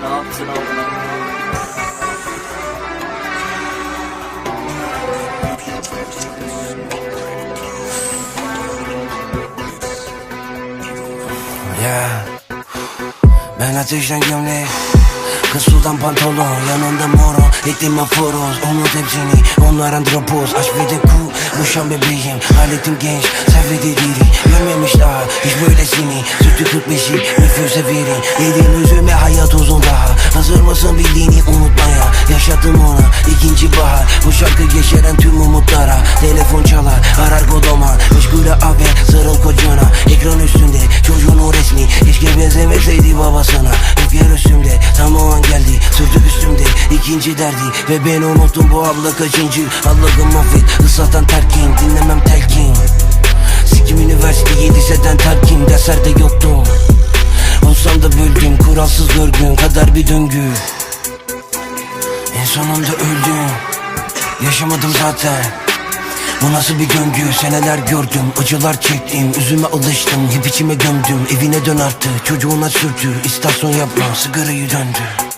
no, synowy, no. Yeah. Man, I just ain't gonna sudan pantolon Yanında moro Ettim aforoz Unut hepsini Onlar andropoz Aşk ve de ku Boşan bebeğim Halletim genç Sevredi diri. Görmemiş daha Hiç böylesini. Sütü 45'i Nüfüse verin Yedim üzüme hayat uzun daha. Hazır mısın bildiğini unutmaya? Yaşadım ona ikinci bahar. Bu şarkı yeşeren tüm umutlara. Telefon çalar arar kodoma Meşgule abi sarıl kocana. Ekran üstünde çocuğun o resmi. Keşke benzemeseydi babasına ikinci derdi Ve ben unuttum bu abla kaçıncı. Allah'ım affet ıslatan terkin Dinlemem telkin. Sikim üniversiteyi liseden terkin Derslerde yoktum Olsam da böldüm kuralsız görgün kadar bir döngü. En sonunda öldüm Yaşamadım zaten. Bu nasıl bir döngü seneler gördüm Acılar çektim üzüme alıştım Hep içime gömdüm evine dön artık Çocuğuna sürdü istasyon yapma sigarayı döndü